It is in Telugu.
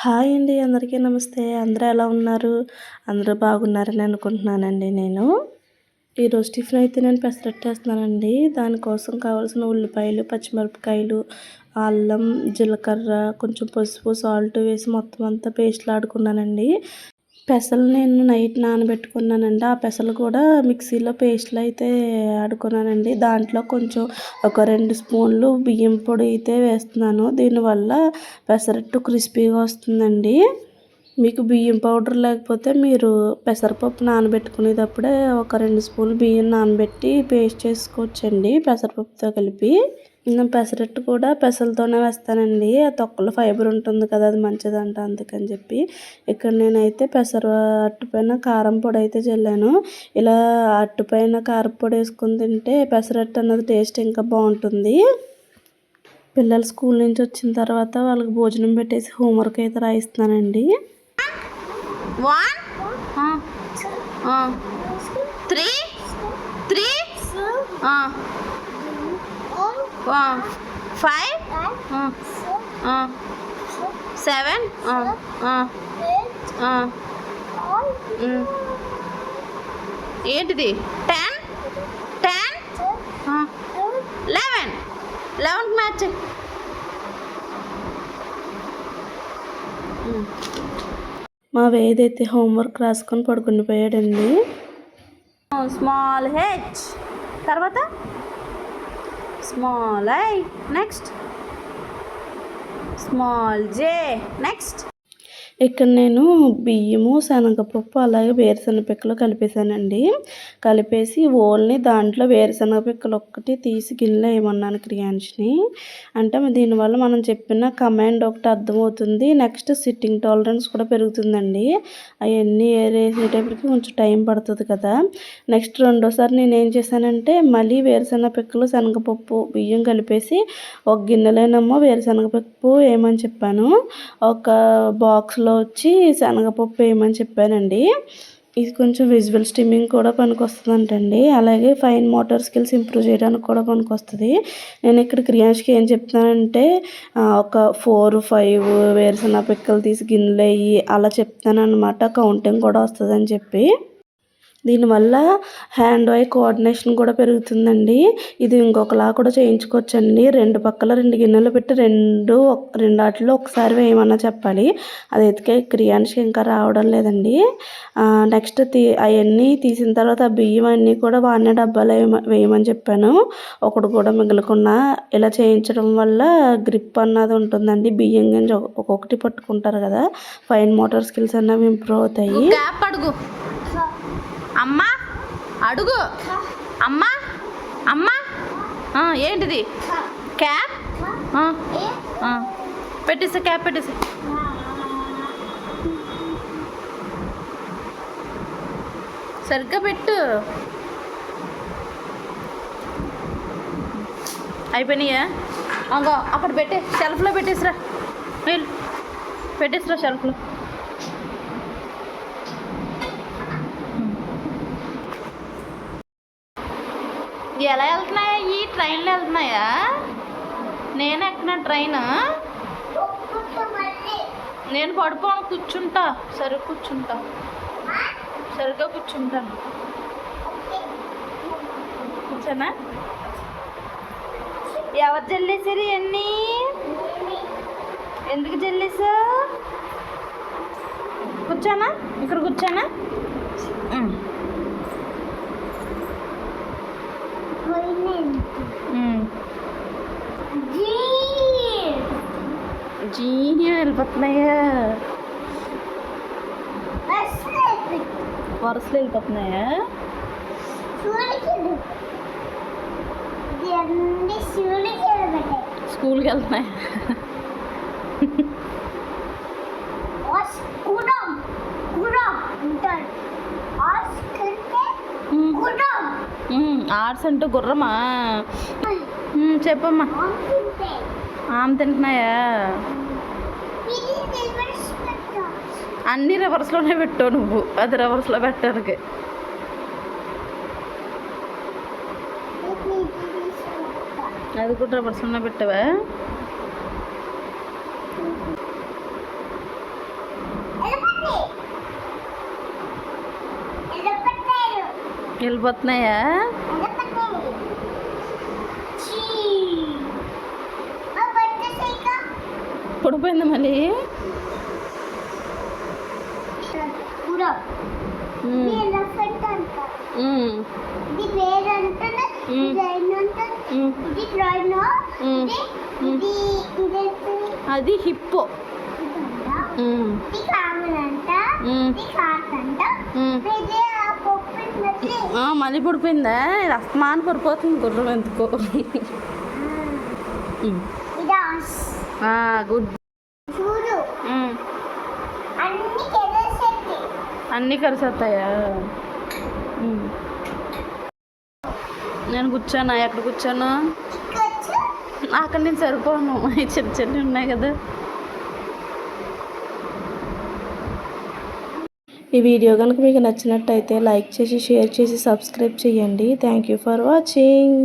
హాయ్ అండి అందరికీ నమస్తే. అందరూ ఎలా ఉన్నారు? అందరూ బాగున్నారని అనుకుంటున్నానండి నేను. ఈరోజు టిఫిన్ అయితే నేను పెసరట్టు వేస్తున్నానండి. దానికోసం కావాల్సిన ఉల్లిపాయలు పచ్చిమిరపకాయలు అల్లం జీలకర్ర కొంచెం పసుపు సాల్ట్ వేసి మొత్తం అంతా పేస్ట్లు ఆడుకున్నానండి. పెసలు నేను నైట్ నానబెట్టుకున్నానండి. ఆ పెసలు కూడా మిక్సీలో పేస్ట్లు అయితే ఆడుకున్నానండి. దాంట్లో కొంచెం ఒక రెండు స్పూన్లు బియ్యం పొడి అయితే వేస్తున్నాను. దీనివల్ల పెసరట్టు క్రిస్పీగా వస్తుందండి. మీకు బియ్యం పౌడర్ లేకపోతే మీరు పెసరపప్పు నానబెట్టుకునేటప్పుడే ఒక రెండు స్పూన్లు బియ్యం నానబెట్టి పేస్ట్ చేసుకోవచ్చండి పెసరపప్పుతో కలిపి. పెసరట్టు కూడా పెసలతోనే వేస్తానండి. ఆ తొక్కలో ఫైబర్ ఉంటుంది కదా అది మంచిదంట అందుకని చెప్పి. ఇక్కడ నేనైతే పెసర అట్టు పైన కారం పొడి అయితే చల్లాను. ఇలా అట్టు పైన కారం పొడి వేసుకుని తింటే పెసరట్టు అన్నది టేస్ట్ ఇంకా బాగుంటుంది. పిల్లలు స్కూల్ నుంచి వచ్చిన తర్వాత వాళ్ళకి భోజనం పెట్టేసి హోంవర్క్ అయితే రాయిస్తున్నానండి. త్రీ త్రీ ఫైవ్ సెవెన్ ఏంటిది? Ten ten eleven eleventh match మా వేదైతే హోంవర్క్ రాసుకొని పడుకుని పోయాడండి? స్మాల్ హెచ్ తర్వాత? Small I next small J next ఇక్కడ నేను బియ్యము శనగపప్పు అలాగే వేరుశనగ పిక్కలు కలిపేసానండి కలిపేసి ఓన్లీ దాంట్లో వేరుశనగ పిక్కలు ఒక్కటి తీసి గిన్నెలో వేయమన్నాను క్రియాన్షిని అంటే దీనివల్ల మనం చెప్పిన కమాండ్ ఒకటి అర్థమవుతుంది. నెక్స్ట్ సిట్టింగ్ టాలరెన్స్ కూడా పెరుగుతుందండి. అవన్నీ ఏరేసేటప్పటికి కొంచెం టైం పడుతుంది కదా. నెక్స్ట్ రెండోసారి నేను ఏం చేశానంటే మళ్ళీ వేరుశనగ పిక్కలు శనగపప్పు బియ్యం కలిపేసి ఒక గిన్నెలోనేమో వేరుశనగ పప్పు వేయమని చెప్పాను. ఒక బాక్స్లో దాంట్లో వచ్చి శనగపప్పు వేయమని చెప్పానండి. ఇది కొంచెం విజువల్ స్టిమ్మింగ్ కూడా పనికొస్తుందంటండి. అలాగే ఫైన్ మోటార్ స్కిల్స్ ఇంప్రూవ్ చేయడానికి కూడా పనికొస్తుంది. నేను ఇక్కడ క్రియాన్స్కి ఏం చెప్తానంటే ఒక ఫోర్ ఫైవ్ వేరుశనగ పిక్కలు తీసి గిన్నెలు వేయి అలా చెప్తాను అనమాట కౌంటింగ్ కూడా వస్తుందని చెప్పి. దీనివల్ల హ్యాండ్ ఐ కోఆర్డినేషన్ కూడా పెరుగుతుందండి. ఇది ఇంకొకలా కూడా చేయించుకోవచ్చండి. రెండు పక్కల రెండు గిన్నెలు పెట్టి రెండు రెండు వాటిలో ఒకసారి వేయమన్నా చెప్పాలి. అది ఎతికే క్రియాన్షి ఇంకా రావడం లేదండి. నెక్స్ట్ తీ అవన్నీ తీసిన తర్వాత ఆ బియ్యం అన్నీ కూడా వాడిన డబ్బాలు వేయమని చెప్పాను. ఒకటి కూడా మిగలకుండా ఇలా చేయించడం వల్ల గ్రిప్ అన్నది ఉంటుందండి. బియ్యం గింజ ఒక్కొక్కటి పట్టుకుంటారు కదా. ఫైన్ మోటార్ స్కిల్స్ అన్నవి ఇంప్రూవ్ అవుతాయి. అడుగు. అమ్మా అమ్మా. ఏంటిది? క్యాప్? పెట్టేసా క్యాప్ పెట్టేసా. సరిగ్గా పెట్టు. అయిపోయినాయా? అంగో అక్కడ పెట్టే షెల్ఫ్లో పెట్టేసిరా. వీళ్ళు. పెట్టేసిరా షెల్ఫ్లో ఎలా వెళ్తున్నాయా? ఈ ట్రైన్లో వెళ్తున్నాయా? నేను ఎక్కిన ట్రైన్ నేను పడుకోను కూర్చుంటా. సరే కూర్చుంటా. సరిగ్గా కూర్చుంటాను. కూర్చోనా? ఎవరు జల్లేసారు ఎన్ని ఎందుకు జల్లేసా కూర్చోనా? ఇక్కడ కూర్చోనా? జీని వెళ్ళిపోతున్నాయా వరుసలు వెళ్ళిపోతున్నాయా స్కూల్కి వెళ్తున్నాయా ఆర్స్ అంటే గుర్రమా? చెప్పమ్మా. ఆమె తింటున్నాయా? అన్ని రివర్స్లోనే పెట్టావు నువ్వు. అది రివర్స్లో పెట్టడానికి. అది కూడా రివర్స్లోనే పెట్టావా? వెళ్ళిపోతున్నాయా? ఉమ్. ఇది ఆ పప్పు మళ్ళీ మళ్ళీ పడిపోయిందా? ఇది అస్తమాన పడిపోతుంది గుర్రం ఎందుకో. గుడ్. అన్నీ కలిసి వస్తాయా నేను కూర్చోనా? ఎక్కడ కూర్చోను? అక్కడ నేను సరిపోను. చిన్న చిన్న ఉన్నాయి కదా. ఈ వీడియో కనుక మీకు నచ్చినట్టయితే లైక్ చేసి షేర్ చేసి సబ్స్క్రైబ్ చేయండి. Thank you for watching